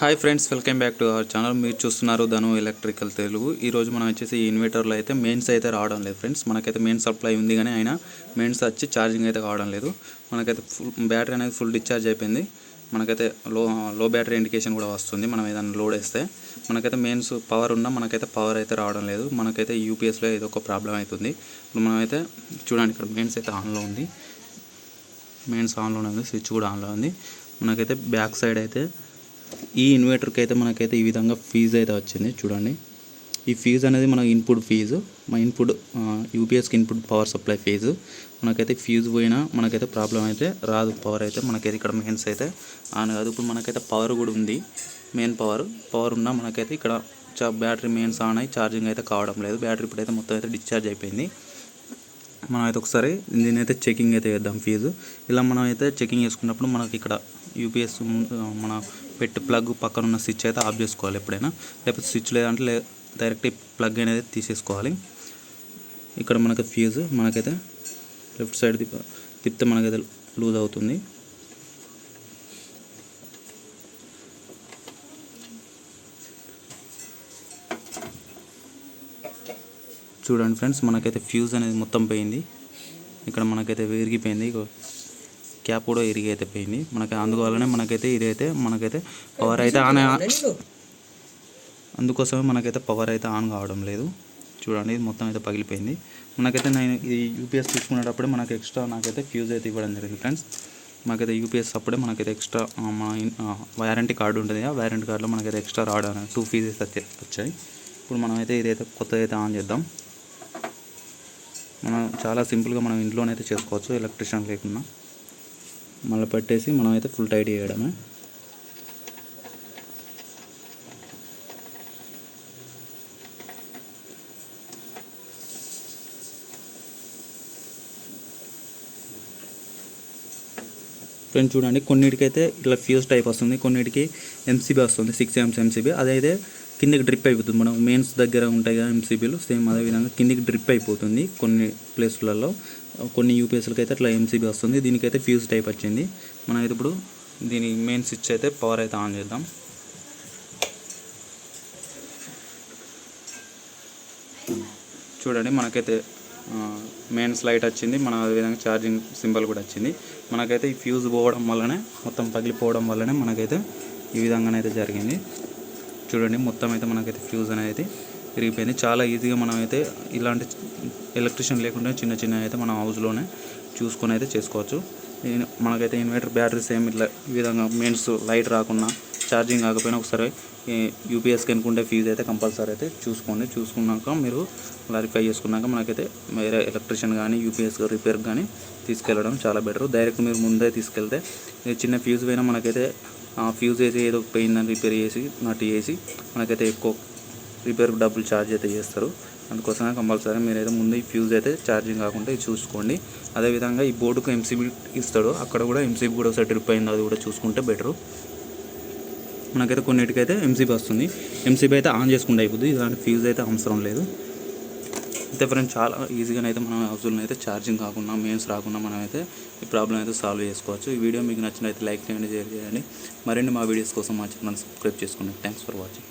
Hi friends welcome back to our channel. మీరు చూస్తున్నారు ధను electrical Telugu. ఈరోజు మనం వచ్చేసి ఈ ఇన్వర్టర్లో అయితే మెయిన్స్ అయితే రావడం లేదు ఫ్రెండ్స్. మనకైతే మెయిన్ సప్లై ఉంది కానీ అయినా మెయిన్స్ వచ్చి ఛార్జింగ్ అయితే కావడం లేదు. మనకైతే ఫుల్ బ్యాటరీ అనేది ఫుల్ డిశ్చార్జ్ అయిపోయింది. మనకైతే లో లో బ్యాటరీ ఇండికేషన్ కూడా వస్తుంది మనం ఏదైనా లోడ్ వేస్తే. మనకైతే మెయిన్స్ పవర్ ఉన్నా మనకైతే పవర్ అయితే రావడం లేదు. మనకైతే యూపీఎస్లో ఏదో ఒక ప్రాబ్లం అవుతుంది. ఇప్పుడు మనమైతే చూడండి ఇక్కడ మెయిన్స్ అయితే ఆన్లో ఉంది. మెయిన్స్ ఆన్లోనే ఉంది స్విచ్ కూడా ఆన్లో ఉంది. మనకైతే బ్యాక్ సైడ్ అయితే ఈ ఇన్వర్టర్కి అయితే మనకైతే ఈ విధంగా ఫీజు అయితే వచ్చింది. చూడండి. ఈ ఫీజు అనేది మన ఇన్పుట్ ఫీజు మా ఇన్పుట్ యూపీఎస్కి ఇన్పుట్ పవర్ సప్లై ఫీజు మనకైతే ఫ్యూజ్ పోయినా మనకైతే ప్రాబ్లం అయితే రాదు. పవర్ అయితే మనకైతే ఇక్కడ మెయిన్స్ అయితే ఆన్ కాదు. ఇప్పుడు మనకైతే పవర్ కూడా ఉంది. మెయిన్ పవర్ పవర్ ఉన్నా మనకైతే ఇక్కడ చా బ్యాటరీ మెయిన్స్ ఆన్ అయ్యి ఛార్జింగ్ అయితే కావడం లేదు. బ్యాటరీ ఇప్పుడైతే మొత్తం అయితే డిశ్చార్జ్ అయిపోయింది. మనం అయితే ఒకసారి దీని అయితే చెకింగ్ అయితే చేద్దాం ఫీజు ఇలా మనం అయితే చెకింగ్ చేసుకున్నప్పుడు మనకి ఇక్కడ యూపీఎస్ మన పెట్టి ప్లగ్ పక్కన ఉన్న స్విచ్ అయితే ఆఫ్ చేసుకోవాలి ఎప్పుడైనా. లేకపోతే స్విచ్ లేదంటే డైరెక్ట్ ప్లగ్ అనేది తీసేసుకోవాలి. ఇక్కడ మనకి ఫ్యూజ్ మనకైతే లెఫ్ట్ సైడ్ తిప్ప తిప్పితే మనకైతే లూజ్ అవుతుంది. చూడండి ఫ్రెండ్స్ మనకైతే ఫ్యూజ్ అనేది మొత్తం పోయింది. ఇక్కడ మనకైతే విరిగిపోయింది. క్యాప్ కూడా ఇరిగి అయితే పోయింది. మనకి అందువల్లనే మనకైతే ఇదైతే మనకైతే పవర్ అయితే ఆన్ అందుకోసమే మనకైతే పవర్ అయితే ఆన్ కావడం లేదు. చూడండి ఇది మొత్తం అయితే పగిలిపోయింది. మనకైతే నేను ఈ యూపీఎస్ తీసుకునేటప్పుడే మనకి ఎక్స్ట్రా నాకైతే ఫ్యూజ్ అయితే ఇవ్వడం జరిగింది ఫ్రెండ్స్ మనకైతే యూపీఎస్ అప్పుడే మనకైతే ఎక్స్ట్రా మన వారంటీ కార్డు ఉంటుంది ఆ వారంటీ కార్డులో మనకైతే ఎక్స్ట్రా రావడం టూ ఫీజెస్ వచ్చాయి వచ్చాయి. ఇప్పుడు మనమైతే ఇదైతే కొత్తది అయితే ఆన్ చేద్దాం. మనం చాలా సింపుల్గా మనం ఇంట్లోనైతే చేసుకోవచ్చు ఎలక్ట్రిషియన్ లేకుండా మళ్ళీ పెట్టేసి మనం అయితే ఫుల్ టైట్ చేయడమే. ఫ్రెండ్స్ చూడండి కొన్నిటికైతే ఇట్లా ఫ్యూజ్ టైప్ వస్తుంది కొన్నిటికి ఎంసీబీ వస్తుంది సిక్స్ ఎంస్ ఎంసీబీ అదైతే కిందికి డ్రిప్ అయిపోతుంది. మనం మెయిన్స్ దగ్గర ఉంటాయి కదా ఎంసీబీలు సేమ్ అదే విధంగా కిందికి డ్రిప్ అయిపోతుంది కొన్ని ప్లేస్లలో కొన్ని యూపీఎస్లకి అయితే అట్లా ఎంసీబీ వస్తుంది. దీనికైతే ఫ్యూజ్ టైప్ వచ్చింది. మనం అయితే ఇప్పుడు దీని మెయిన్ స్విచ్ అయితే పవర్ అయితే ఆన్ చేద్దాం. చూడండి మనకైతే మెయిన్స్ లైట్ వచ్చింది. మన అదేవిధంగా ఛార్జింగ్ సింబల్ కూడా వచ్చింది. మనకైతే ఈ ఫ్యూజ్ పోవడం వల్లనే మొత్తం పగిలిపోవడం వల్లనే మనకైతే ఈ విధంగానైతే జరిగింది. చూడండి మొత్తం అయితే మనకైతే ఫ్యూజ్ అనేది విరిగిపోయింది చాలా ఈజీగా మనం అయితే ఇలాంటి ఎలక్ట్రిషియన్ లేకుండా చిన్న చిన్న అయితే మనం హౌస్లోనే చూసుకొని అయితే చేసుకోవచ్చు. మనకైతే ఇన్వర్టర్ బ్యాటరీస్ ఏమి ఇట్లా ఈ విధంగా మెయిన్స్ లైట్ రాకుండా ఛార్జింగ్ కాకపోయినా ఒకసారి యూపీఎస్కి అనుకుంటే ఫీజు అయితే కంపల్సరీ అయితే చూసుకోండి. చూసుకున్నాక మీరు క్లారిఫై చేసుకున్నాక మనకైతే వేరే ఎలక్ట్రిషియన్ కానీ యూపీఎస్ రిపేర్ కానీ తీసుకెళ్ళడం చాలా బెటర్ డైరెక్ట్ మీరు ముందే తీసుకెళ్తే చిన్న ఫీజు పోయినా మనకైతే ఫ్యూజ్ వేసి ఏదో పోయిందని రిపేర్ చేసి నట్టు చేసి మనకైతే ఎక్కువ రిపేర్కి డబ్బులు ఛార్జ్ అయితే చేస్తారు. అందుకోసమే కంపల్సరీ మీరైతే ముందు ఈ ఫ్యూజ్ అయితే ఛార్జింగ్ కాకుండా ఇది చూసుకోండి. అదేవిధంగా ఈ బోర్డుకు ఎంసీబీ ఇస్తాడు. అక్కడ కూడా ఎంసీబీ కూడా ఒకసారి ట్రిప్ అయింది అది కూడా చూసుకుంటే బెటరు మనకైతే కొన్నిటికైతే ఎంసీబీ వస్తుంది. ఎంసీబీ అయితే ఆన్ చేసుకుంటే అయిపోద్ది. ఇలాంటి ఫ్యూజ్ అయితే అవసరం లేదు. అయితే ఫ్రెండ్స్ చాలా ఈజీగా అయితే మనం హౌస్లో అయితే ఛార్జింగ్ కాకుండా మెయిన్స్ రాకుండా మనం అయితే ఈ ప్రాబ్లం అయితే సాల్వ్ చేసుకోవచ్చు. ఈ వీడియో మీకు నచ్చినైతే లైక్ చేయండి షేర్ చేయండి. మరిన్ని మా వీడియోస్ కోసం మా ఛానల్ సబ్స్క్రైబ్ చేసుకోండి. Thanks for watching